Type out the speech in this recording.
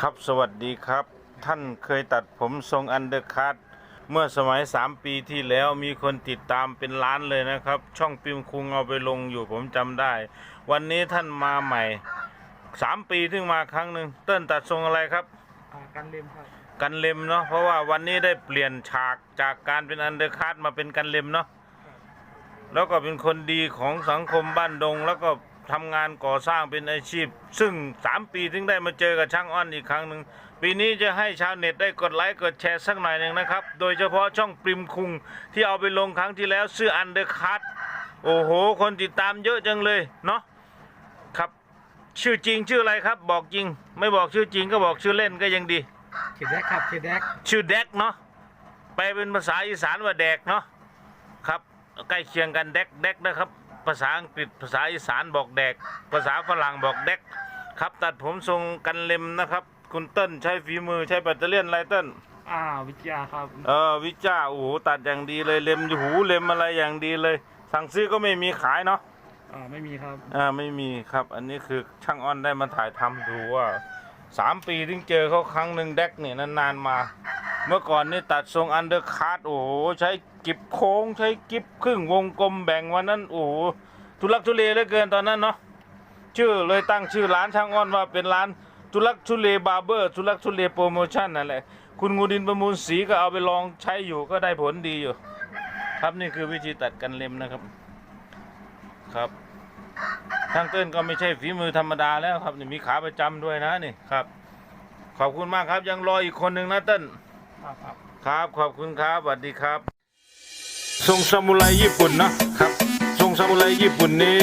ครับสวัสดีครับ ท่านเคยตัดผมทรงอันเดอร์คัตเมื่อสมัย 3 ปีที่แล้วมีคนติดตามเป็นล้านเลยนะครับ ช่องปิมคุงเอาไปลงอยู่ผมจำได้ วันนี้ท่านมาใหม่ 3 ปีถึงมาครั้งหนึ่งเต้นตัดทรงอะไรครับอ่ากันเล็มครับ กันเล็มเนาะเพราะว่าวันนี้ได้เปลี่ยนฉากจากการเป็นอันเดอร์คัตมาเป็นกันเล็มเนาะแล้วก็เป็นคนดีของสังคมบ้านดงแล้วก็ ทำงานก่อสร้างเป็นอาชีพ ซึ่ง 3 ปีถึงได้มาเจอกับช่างอ้อนอีกครั้งหนึ่งปีนี้จะให้ชาวเน็ตได้กดไลค์กดแชร์สักหน่อยหนึ่งนะครับ โดยเฉพาะช่องปริมคุงที่เอาไปลงครั้งที่แล้วชื่ออันเดอร์คัตโอ้โห คนติดตามเยอะจังเลยเนาะครับ ชื่อจริงชื่ออะไรครับ บอกจริง ไม่บอกชื่อจริงก็บอกชื่อเล่นก็ยังดีเขดแดกครับเขดแดกชื่อแดกเนาะไปเป็นภาษาอีสานว่าแดกเนาะครับใกล้เคียงกันแดกแดกนะครับ ภาษาอังกฤษภาษาอีสานบอกแดก ภาษาฝรั่งบอกแดกครับ ตัดผมทรงกันเล็มนะครับ คุณเติ้ลใช้ฝีมือใช้แบตเตอรี่ยนอะไรเติ้ลอ่าวิทยาครับเออวิจ้าโอ้โหตัดอย่างดีเลยเล็มหูเล็มอะไรอย่างดีเลย สั่งซื้อก็ไม่มีขายเนาะอ่าไม่มีครับอ่าไม่มีครับ อันนี้คือช่างอ้อนได้มาถ่ายทำดูว่าสามปีถึงเจอเขาครั้งหนึ่งแดกเนี่ยนานๆมา เมื่อก่อนนี่ตัดทรงอันเดอร์คัตโอ้โหใช้กิบโค้งใช้กิบครึ่งวงกลมแบ่งวันนั้นโอ้โหทุลักทุเลเหลือเกินตอนนั้นเนาะชื่อเลยตั้งชื่อร้านช่างอ้อนว่าเป็นร้านทุลักทุเลบาร์เบอร์ทุลักทุเลโปรโมชั่นนั่นแหละคุณงูดินประมูลสีก็เอาไปลองใช้อยู่ก็ได้ผลดีอยู่ ครับนี่คือวิธีตัดกันเล็มนะครับครับทางเต้นก็ไม่ใช่ฝีมือธรรมดาแล้วครับนี่มีขาประจำด้วยนะนี่ครับ ขอบคุณมากครับยังรออีกคนหนึ่งนะเต้น ครับขอบคุณครับสวัสดีครับ ทรงซามูไรญี่ปุ่นนะครับ ทรงซามูไรญี่ปุ่นนี้